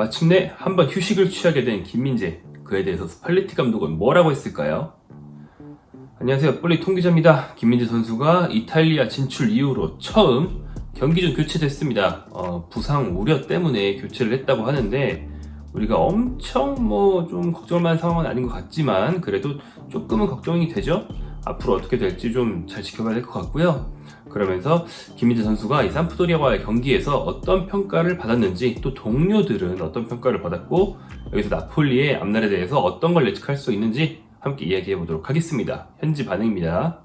마침내 한번 휴식을 취하게 된 김민재. 그에 대해서 스팔레티 감독은 뭐라고 했을까요? 안녕하세요. 볼리 통기자입니다. 김민재 선수가 이탈리아 진출 이후로 처음 경기 중 교체됐습니다. 어, 부상 우려 때문에 교체를 했다고 하는데 우리가 엄청 뭐 좀 걱정할 만한 상황은 아닌 것 같지만 그래도 조금은 걱정이 되죠. 앞으로 어떻게 될지 좀 잘 지켜봐야 될 것 같고요. 그러면서 김민재 선수가 이 산프도리아와의 경기에서 어떤 평가를 받았는지 또 동료들은 어떤 평가를 받았고 여기서 나폴리의 앞날에 대해서 어떤 걸 예측할 수 있는지 함께 이야기해 보도록 하겠습니다. 현지 반응입니다.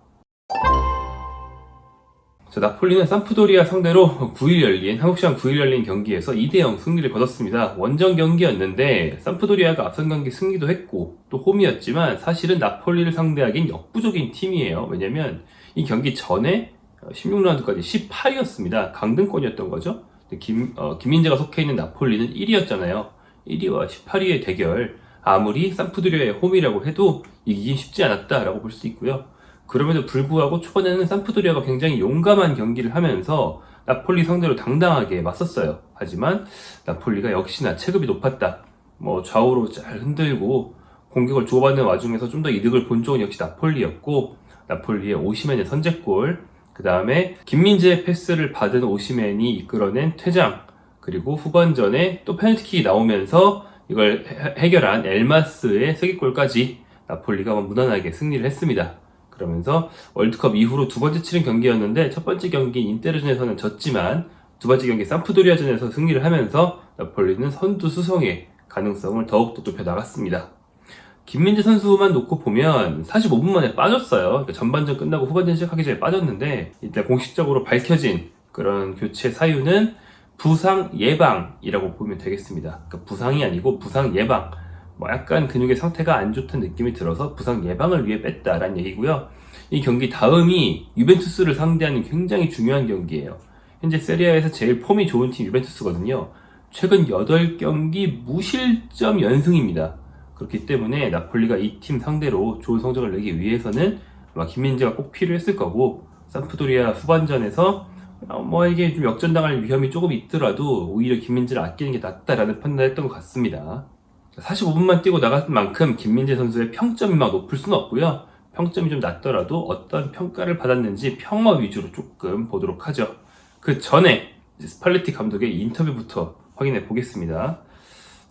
자, 나폴리는 산프도리아 상대로 9일 열린 한국 시간 9일 열린 경기에서 2대 0 승리를 거뒀습니다. 원정 경기였는데 산프도리아가 앞선 경기 승리도 했고 또 홈이었지만 사실은 나폴리를 상대하기엔 역부족인 팀이에요. 왜냐면 이 경기 전에 16라운드까지 18위였습니다. 강등권이었던 거죠. 김, 어, 김민재가 속해 있는 나폴리는 1위였잖아요. 1위와 18위의 대결. 아무리 산푸드리아의 홈이라고 해도 이기긴 쉽지 않았다라고 볼 수 있고요. 그럼에도 불구하고 초반에는 산푸드리아가 굉장히 용감한 경기를 하면서 나폴리 상대로 당당하게 맞섰어요. 하지만 나폴리가 역시나 체급이 높았다. 뭐 좌우로 잘 흔들고 공격을 주고받는 와중에서 좀 더 이득을 본 쪽은 역시 나폴리였고 나폴리의 오시멘의 선제골 그 다음에 김민재의 패스를 받은 오시멘이 이끌어낸 퇴장 그리고 후반전에 또 페널티킥이 나오면서 이걸 해- 해결한 엘마스의 세기골까지 나폴리가 무난하게 승리를 했습니다. 그러면서 월드컵 이후로 두 번째 치른 경기였는데 첫 번째 경기인 인테르전에서는 졌지만 두 번째 경기 산프도리아전에서 승리를 하면서 나폴리는 선두 수성의 가능성을 더욱더 높여 나갔습니다. 김민재 선수만 놓고 보면 45분 만에 빠졌어요. 그러니까 전반전 끝나고 후반전 시작하기 전에 빠졌는데 일단 공식적으로 밝혀진 그런 교체 사유는 부상 예방이라고 보면 되겠습니다. 그러니까 부상이 아니고 부상 예방. 뭐 약간 근육의 상태가 안 좋다는 느낌이 들어서 부상 예방을 위해 뺐다라는 얘기고요. 이 경기 다음이 유벤투스를 상대하는 굉장히 중요한 경기예요. 현재 세리아에서 제일 폼이 좋은 팀 유벤투스거든요. 최근 8경기 무실점 연승입니다. 그렇기 때문에 나폴리가 이 팀 상대로 좋은 성적을 내기 위해서는 김민재가 꼭 필요했을 거고 산프도리아 후반전에서 어, 뭐 이게 좀 역전당할 위험이 조금 있더라도 오히려 김민재를 아끼는 게 낫다라는 판단을 했던 것 같습니다. 45분만 뛰고 나간 만큼 김민재 선수의 평점이 막 높을 수는 없고요. 평점이 좀 낮더라도 어떤 평가를 받았는지 평어 위주로 조금 보도록 하죠. 그 전에 스팔레티 감독의 인터뷰부터 확인해 보겠습니다.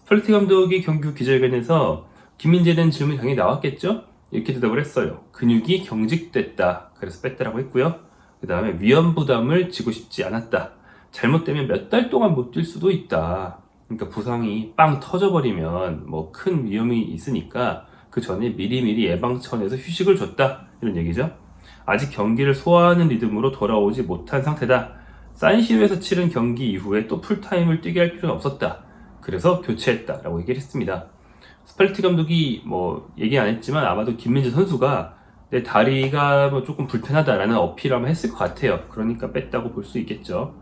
스팔레티 감독이 경기 후 기자회견에서 김민재에 대한 질문이 당연히 나왔겠죠? 이렇게 대답을 했어요. 근육이 경직됐다. 그래서 뺐다라고 했고요. 그 다음에 위험 부담을 지고 싶지 않았다. 잘못되면 몇 달 동안 못 뛸 수도 있다. 그러니까 부상이 빵 터져버리면 뭐 큰 위험이 있으니까 그 전에 미리미리 예방 차원에서 휴식을 줬다. 이런 얘기죠. 아직 경기를 소화하는 리듬으로 돌아오지 못한 상태다. 산시로에서 치른 경기 이후에 또 풀타임을 뛰게 할 필요는 없었다. 그래서 교체했다라고 얘기를 했습니다. 스팔티 감독이 뭐 얘기 안 했지만 아마도 김민재 선수가 내 다리가 뭐 조금 불편하다라는 어필을 아마 했을 것 같아요. 그러니까 뺐다고 볼 수 있겠죠.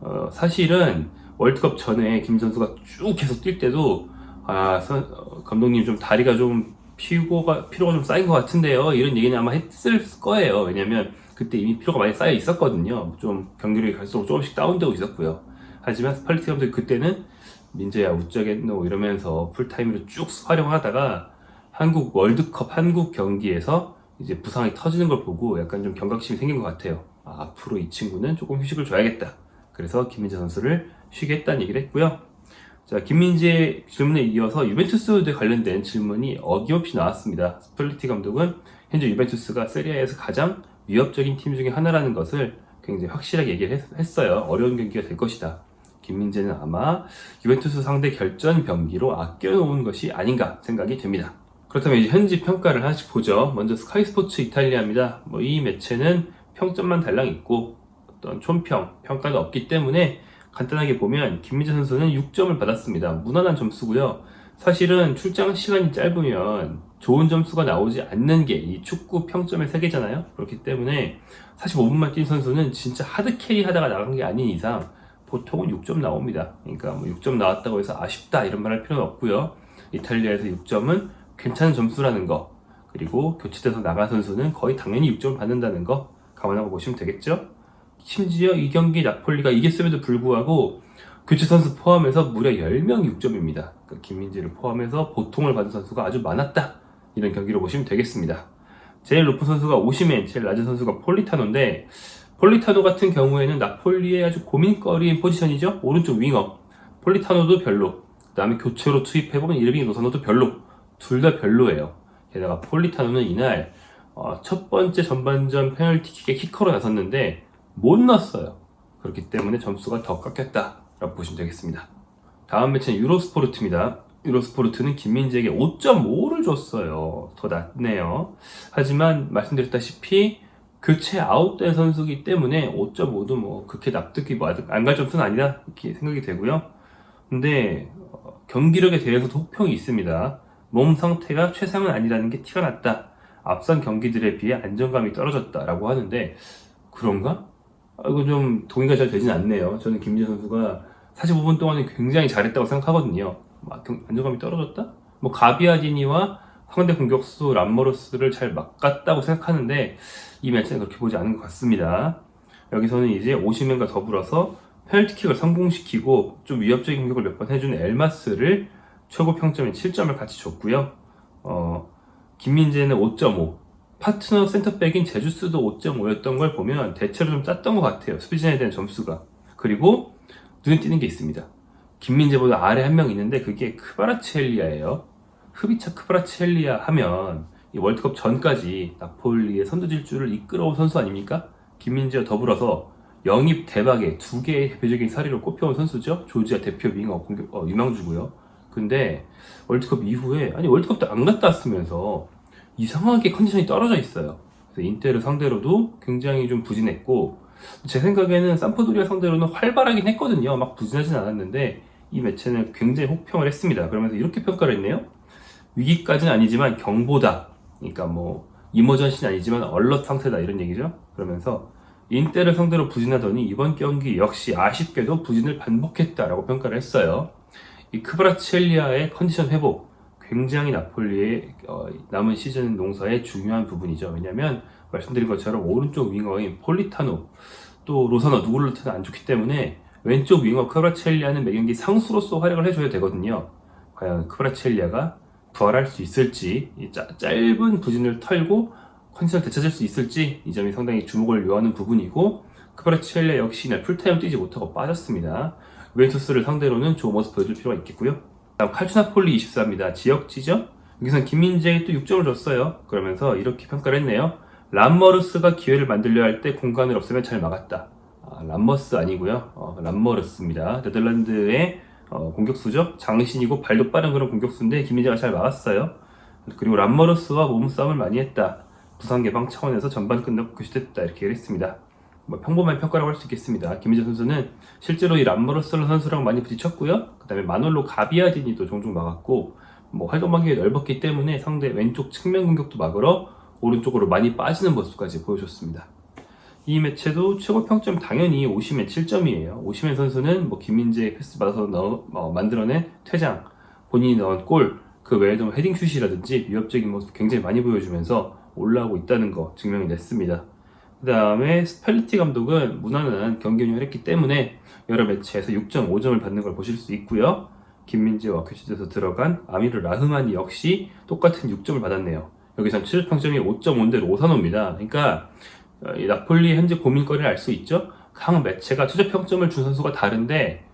어, 사실은 월드컵 전에 김 선수가 쭉 계속 뛸 때도 아 선- 어, 감독님 좀 다리가 좀 피고가 피로가 좀 쌓인 것 같은데요. 이런 얘기는 아마 했을 거예요. 왜냐면 그때 이미 피로가 많이 쌓여 있었거든요. 좀 경기력이 갈수록 조금씩 다운되고 있었고요. 하지만 스팔티 감독이 그때는 민재야 웃자겠노 이러면서 풀타임으로 쭉 활용하다가 한국 월드컵 한국 경기에서 이제 부상이 터지는 걸 보고 약간 좀 경각심이 생긴 것 같아요. 아, 앞으로 이 친구는 조금 휴식을 줘야겠다. 그래서 김민재 선수를 쉬게 했다는 얘기를 했고요. 자, 김민재 질문에 이어서 유벤투스 에 관련된 질문이 어김없이 나왔습니다. 스플리티 감독은 현재 유벤투스가 세리아에서 가장 위협적인 팀 중에 하나라는 것을 굉장히 확실하게 얘기를 했, 했어요. 어려운 경기가 될 것이다. 김민재는 아마 유벤투스 상대 결전 경기로 아껴놓은 것이 아닌가 생각이 됩니다. 그렇다면 이제 현지 평가를 하나씩 보죠. 먼저 스카이 스포츠 이탈리아입니다. 뭐 이 매체는 평점만 달랑 있고 어떤 촌평, 평가가 없기 때문에 간단하게 보면 김민재 선수는 6점을 받았습니다. 무난한 점수고요. 사실은 출장 시간이 짧으면 좋은 점수가 나오지 않는 게 이 축구 평점의 세계잖아요. 그렇기 때문에 45분만 뛴 선수는 진짜 하드 캐리 하다가 나간 게 아닌 이상 보통은 6점 나옵니다. 그러니까 뭐 6점 나왔다고 해서 아쉽다 이런 말 할 필요는 없고요. 이탈리아에서 6점은 괜찮은 점수라는 거 그리고 교체돼서 나간 선수는 거의 당연히 6점을 받는다는 거 감안하고 보시면 되겠죠? 심지어 이 경기 나폴리가 이겼음에도 불구하고 교체 선수 포함해서 무려 10명이 6점입니다. 그러니까 김민재를 포함해서 보통을 받은 선수가 아주 많았다. 이런 경기로 보시면 되겠습니다. 제일 높은 선수가 오시멘, 제일 낮은 선수가 폴리타노인데 폴리타노 같은 경우에는 나폴리의 아주 고민거리인 포지션이죠. 오른쪽 윙어. 폴리타노도 별로. 그 다음에 교체로 투입해보면 이르빙 노사노도 별로. 둘 다 별로예요. 게다가 폴리타노는 이날 어, 첫 번째 전반전 페널티킥에 키커로 나섰는데 못 넣었어요. 그렇기 때문에 점수가 더 깎였다라고 보시면 되겠습니다. 다음 매치는 유로스포르트입니다. 유로스포르트는 김민재에게 5.5를 줬어요. 더 낮네요. 하지만 말씀드렸다시피 교체 아웃된 선수이기 때문에 5.5도 뭐 그렇게 납득이 뭐 안갈 점수는 아니다 이렇게 생각이 되고요. 근데 어, 경기력에 대해서도 혹평이 있습니다. 몸 상태가 최상은 아니라는 게 티가 났다. 앞선 경기들에 비해 안정감이 떨어졌다라고 하는데 그런가? 아, 이거 좀 동의가 잘 되진 않네요. 저는 김민재 선수가 45분 동안은 굉장히 잘했다고 생각하거든요. 막 경- 안정감이 떨어졌다? 뭐 가비아디니와 상대 공격수 람머로스를 잘 막았다고 생각하는데 이 매치는 그렇게 보지 않은 것 같습니다. 여기서는 이제 오시멘과 더불어서 페널티킥을 성공시키고 좀 위협적인 공격을 몇 번 해준 엘마스를 최고 평점인 7점을 같이 줬고요. 어, 김민재는 5.5, 파트너 센터백인 제주스도 5.5였던 걸 보면 대체로 좀 짰던 것 같아요. 수비진에 대한 점수가. 그리고 눈에 띄는 게 있습니다. 김민재보다 아래 한 명 있는데 그게 크바라치엘리아예요. 흡이차 크바라치엘리아 하면 이 월드컵 전까지 나폴리의 선두 질주를 이끌어온 선수 아닙니까? 김민재와 더불어서 영입 대박의 두 개의 대표적인 사례로 꼽혀온 선수죠. 조지아 대표 윙어 공격 어, 유망주고요. 근데 월드컵 이후에 아니 월드컵도 안 갔다 왔으면서 이상하게 컨디션이 떨어져 있어요. 인테를 상대로도 굉장히 좀 부진했고 제 생각에는 삼프도리아 상대로는 활발하긴 했거든요. 막 부진하진 않았는데 이 매체는 굉장히 혹평을 했습니다. 그러면서 이렇게 평가를 했네요. 위기까지는 아니지만 경보다. 그러니까 뭐 이머전시는 아니지만 얼럿 상태다 이런 얘기죠. 그러면서 인테를 상대로 부진하더니 이번 경기 역시 아쉽게도 부진을 반복했다라고 평가를 했어요. 이 크브라치엘리아의 컨디션 회복 굉장히 나폴리의 어, 남은 시즌 농사의 중요한 부분이죠. 왜냐하면 말씀드린 것처럼 오른쪽 윙어인 폴리타노 또 로사노 누구를 든안 좋기 때문에 왼쪽 윙어 크브라치엘리아는 매 경기 상수로서 활약을 해줘야 되거든요. 과연 크브라치엘리아가 부활할 수 있을지 이 짜- 짧은 부진을 털고 컨디션을 되찾을 수 있을지 이 점이 상당히 주목을 요하는 부분이고 크브라치엘리아 역시 이날 풀타임 뛰지 못하고 빠졌습니다. 유벤투스를 상대로는 좋은 모습 보여줄 필요가 있겠고요. 칼추나폴리 24입니다. 지역지죠? 여기서는 김민재에 또 6점을 줬어요. 그러면서 이렇게 평가를 했네요. 람머르스가 기회를 만들려 할 때 공간을 없으면 잘 막았다. 아, 람머스 아니고요. 어, 람머르스입니다. 네덜란드의 어, 공격수죠. 장신이고 발도 빠른 그런 공격수인데 김민재가 잘 막았어요. 그리고 람머르스와 몸싸움을 많이 했다. 부상 예방 차원에서 전반 끝나고 교체됐다. 이렇게 얘기했습니다. 뭐 평범한 평가라고 할 수 있겠습니다. 김민재 선수는 실제로 이 람머러스를 선수랑 많이 부딪혔고요. 그 다음에 마놀로 가비아디니도 종종 막았고 뭐 활동 반경이 넓었기 때문에 상대 왼쪽 측면 공격도 막으러 오른쪽으로 많이 빠지는 모습까지 보여줬습니다. 이 매체도 최고 평점 당연히 오시멘 7점이에요. 오시멘 선수는 뭐 김민재 패스 받아서 넣어, 어, 만들어낸 퇴장, 본인이 넣은 골, 그 외에도 뭐 헤딩슛이라든지 위협적인 모습 굉장히 많이 보여주면서 올라오고 있다는 거 증명이 냈습니다. 그 다음에 스펠리티 감독은 무난한 경기 운영을 했기 때문에 여러 매체에서 6.5점을 받는 걸 보실 수 있고요. 김민재와 교체돼서 들어간 아미르 라흐만이 역시 똑같은 6점을 받았네요. 여기선 최저 평점이 5.5인데 로사노입니다. 그러니까 어, 이 나폴리 현재 고민거리를 알 수 있죠. 각 매체가 최저 평점을 준 선수가 다른데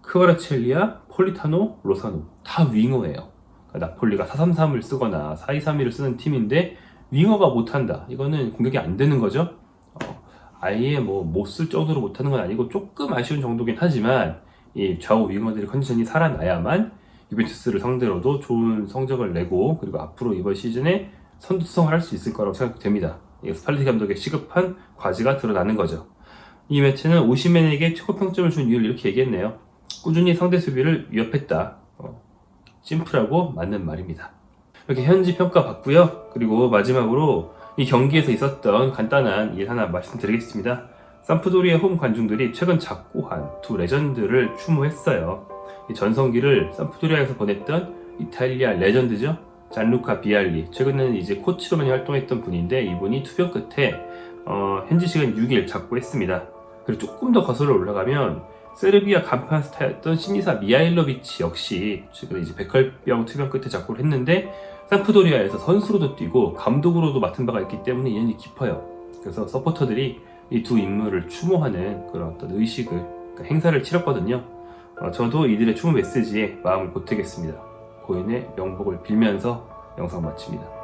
크바라첼리아, 폴리타노, 로사노 다 윙어예요. 그러니까 나폴리가 433을 쓰거나 4231을 쓰는 팀인데 윙어가 못한다. 이거는 공격이 안 되는 거죠. 어, 아예 뭐 못 쓸 정도로 못하는 건 아니고 조금 아쉬운 정도긴 하지만 이 좌우 윙어들의 컨디션이 살아나야만 유벤투스를 상대로도 좋은 성적을 내고 그리고 앞으로 이번 시즌에 선두성을 할 수 있을 거라고 생각됩니다. 이 스팔리티 감독의 시급한 과제가 드러나는 거죠. 이 매체는 오시멘에게 최고 평점을 준 이유를 이렇게 얘기했네요. 꾸준히 상대 수비를 위협했다. 어, 심플하고 맞는 말입니다. 이렇게 현지 평가 받고요. 그리고 마지막으로 이 경기에서 있었던 간단한 일 하나 말씀드리겠습니다. 삼프도리의 홈 관중들이 최근 작고한 두 레전드를 추모했어요. 이 전성기를 삼프도리아에서 보냈던 이탈리아 레전드죠. 잔루카 비알리. 최근에는 이제 코치로만 활동했던 분인데 이분이 투병 끝에 어, 현지 시간 6일 작고했습니다. 그리고 조금 더 거슬러 올라가면 세르비아 간판 스타였던 신이사 미하일로비치 역시 최근에 이제 백혈병 투병 끝에 작곡을 했는데 산프도리아에서 선수로도 뛰고 감독으로도 맡은 바가 있기 때문에 인연이 깊어요. 그래서 서포터들이 이 두 인물을 추모하는 그런 어떤 의식을 그러니까 행사를 치렀거든요. 어, 저도 이들의 추모 메시지에 마음을 보태겠습니다. 고인의 명복을 빌면서 영상 마칩니다.